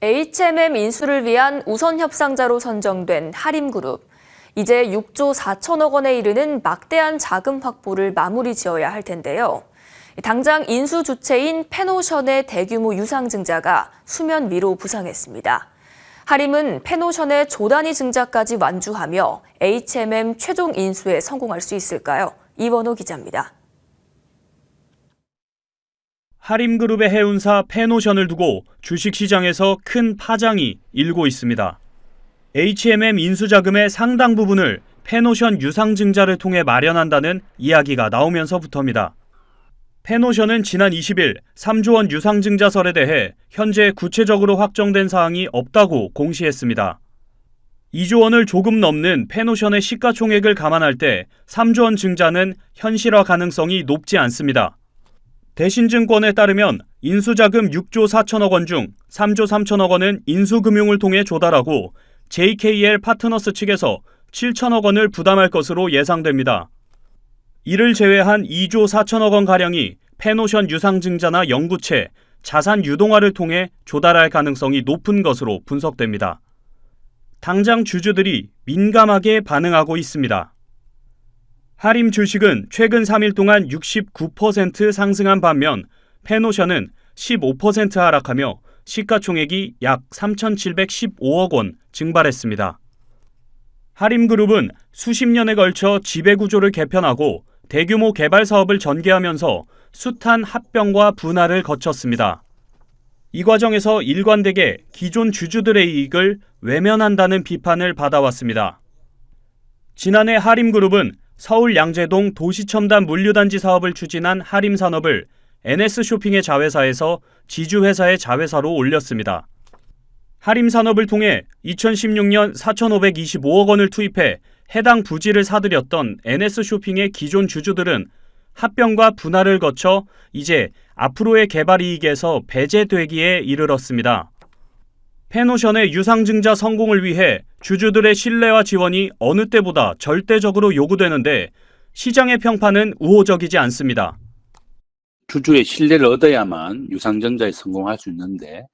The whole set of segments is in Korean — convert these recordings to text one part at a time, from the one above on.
HMM 인수를 위한 우선 협상자로 선정된 하림그룹. 이제 6조 4천억 원에 이르는 막대한 자금 확보를 마무리 지어야 할 텐데요. 당장 인수 주체인 페노션의 대규모 유상증자가 수면 위로 부상했습니다. 하림은 페노션의 조단위 증자까지 완주하며 HMM 최종 인수에 성공할 수 있을까요? 이원호 기자입니다. 하림그룹의 해운사 페노션을 두고 주식시장에서 큰 파장이 일고 있습니다. HMM 인수자금의 상당 부분을 페노션 유상증자를 통해 마련한다는 이야기가 나오면서부터입니다. 페노션은 지난 20일 3조 원 유상증자설에 대해 현재 구체적으로 확정된 사항이 없다고 공시했습니다. 2조 원을 조금 넘는 페노션의 시가총액을 감안할 때 3조 원 증자는 현실화 가능성이 높지 않습니다. 대신증권에 따르면 인수자금 6조 4천억 원 중 3조 3천억 원은 인수금융을 통해 조달하고 JKL 파트너스 측에서 7천억 원을 부담할 것으로 예상됩니다. 이를 제외한 2조 4천억 원 가량이 페노션 유상증자나 영구채, 자산 유동화를 통해 조달할 가능성이 높은 것으로 분석됩니다. 당장 주주들이 민감하게 반응하고 있습니다. 하림 주식은 최근 3일 동안 69% 상승한 반면 페노션은 15% 하락하며 시가총액이 약 3,715억 원 증발했습니다. 하림그룹은 수십 년에 걸쳐 지배구조를 개편하고 대규모 개발 사업을 전개하면서 숱한 합병과 분할을 거쳤습니다. 이 과정에서 일관되게 기존 주주들의 이익을 외면한다는 비판을 받아왔습니다. 지난해 하림그룹은 서울 양재동 도시첨단 물류단지 사업을 추진한 하림산업을 NS쇼핑의 자회사에서 지주회사의 자회사로 올렸습니다. 하림산업을 통해 2016년 4,525억 원을 투입해 해당 부지를 사들였던 NS쇼핑의 기존 주주들은 합병과 분할을 거쳐 이제 앞으로의 개발 이익에서 배제되기에 이르렀습니다. 페노션의 유상증자 성공을 위해 주주들의 신뢰와 지원이 어느 때보다 절대적으로 요구되는데 시장의 평판은 우호적이지 않습니다. 주주의 신뢰를 얻어야만 유상증자에 성공할 수 있는데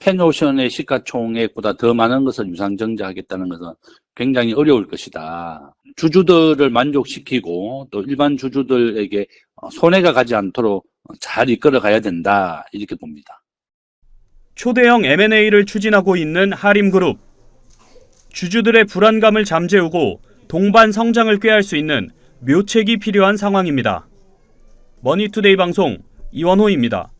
펜오션의 시가총액보다 더 많은 것을 유상증자 하겠다는 것은 굉장히 어려울 것이다. 주주들을 만족시키고 또 일반 주주들에게 손해가 가지 않도록 잘 이끌어 가야 된다. 이렇게 봅니다. 초대형 M&A를 추진하고 있는 하림그룹. 주주들의 불안감을 잠재우고 동반 성장을 꾀할 수 있는 묘책이 필요한 상황입니다. 머니투데이 방송 이원호입니다.